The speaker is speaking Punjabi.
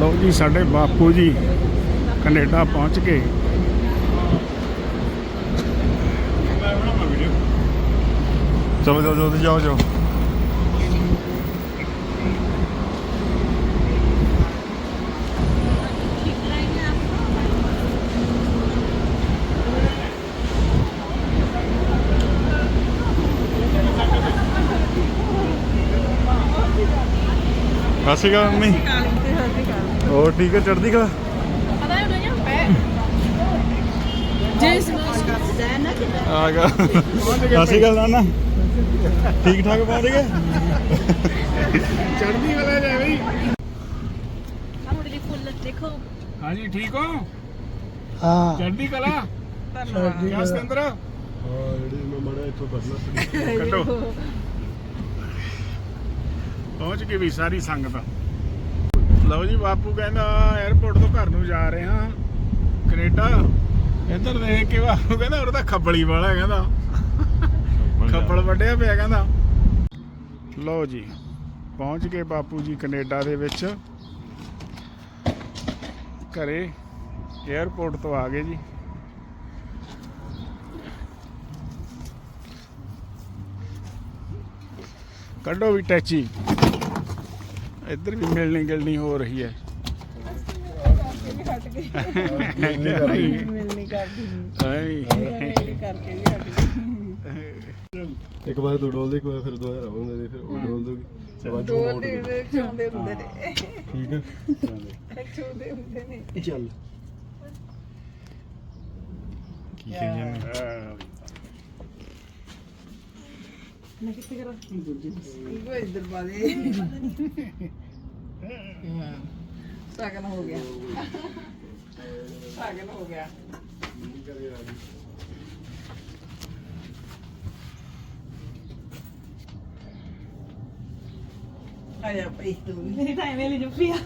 ਲਓ ਜੀ, ਸਾਡੇ ਬਾਪੂ ਜੀ ਕੈਨੇਡਾ ਪਹੁੰਚ ਗਏ। ਚਲੋ ਜਾਓ ਜਲਦੀ ਜਾਓ ਜਾਓ। ਸਤਿ ਸ਼੍ਰੀ ਅਕਾਲ, ਮੰਮੀ। ਹੋਰ ਠੀਕ ਹੈ ਚੜ੍ਹਦੀ ਕਲਾ? ਆ ਗਿਆ ਸਤਿ ਸ਼੍ਰੀ ਅਕਾਲ ਨਾਨਾ। ਠੀਕ ਠਾਕ ਪਹੁੰਚ ਗਏ ਚੜ੍ਹਦੀ ਵਾਲਾ ਲੈ ਬਈ ਦੇਖੋ। ਹਾਂਜੀ ਠੀਕ ਹੋ? ਹਾਂ। ਚੜ੍ਹਦੀ ਕਲਾ? ਕਿਆ ਸਿਕੰਦਰ? ਹਾਂ ਜਿਹੜੀ ਮੈਂ ਮੜਾ ਇੱਥੋਂ ਬਦਲਾ ਕੱਢੋ। ਪਹੁੰਚ ਗਈ ਵੀ ਸਾਰੀ ਸੰਗਤ। ਲਓ ਜੀ ਬਾਪੂ ਕਹਿੰਦਾ 에어ਪੋਰਟ ਤੋਂ ਘਰ ਨੂੰ ਜਾ ਰਹੇ ਹਾਂ ਕੈਨੇਡਾ। ਇੱਧਰ ਦੇਖ ਕੇ ਬਾਪੂ ਕਹਿੰਦਾ ਉਹਦਾ ਖੱਬਲੀ ਵਾਲਾ ਕਹਿੰਦਾ। ਖੱਬਲ ਵੱਡਿਆ ਪਿਆ ਕਹਿੰਦਾ। ਲਓ ਜੀ ਪਹੁੰਚ ਗਏ ਬਾਪੂ ਜੀ ਕੈਨੇਡਾ ਦੇ ਵਿੱਚ। ਘਰੇ 에어ਪੋਰਟ ਤੋਂ ਆ ਗਏ ਜੀ। ਕੱਢੋ ਵੀ ਟੈਚੀ। ਇੱਧਰ ਵੀ ਮਿਲਣੀ ਗਿਲਣੀ ਹੋ ਰਹੀ ਹੈ। ਮਿਲਣੀ ਕਰਦੀ ਹਾਏ। ਕਰਕੇ ਵੀ ਹਟ ਗਈ ਇੱਕ ਵਾਰ ਤੂੰ ਡੋਲ ਦੇ ਇੱਕ ਵਾਰ ਫਿਰ ਦੋ ਹਜ਼ਾਰ ਆਉਂਦੇ ਨੇ ਫਿਰ ਉਹ ਡੋਲ ਦੋਗੀ ਬਾਅਦ ਚੋਂ ਦੋ ਮੋੜ ਦੇ। ਚਾਉਂਦੇ ਹੁੰਦੇ ਨੇ। ਠੀਕ ਹੈ। ਚਾਉਂਦੇ ਹੁੰਦੇ ਨੇ। ਚੱਲ। ਕੀ ਕਹੀ ਜਾਂਦੇ ਮੈਂ ਕਿੱਥੇ ਕਰਾਂ ਦੂਜੀ ਇਹ ਇੱਧਰ ਪਾ ਦੇ ਹਾਂ ਸਾਗਨ ਹੋ ਗਿਆ ਸਾਗਨ ਹੋ। ਗਿਆ ਆਇਆ ਪਈ ਤੂੰ ਮੇਰੀ ਟਾਈਮ ਐਵੇਂ ਲਈ ਆ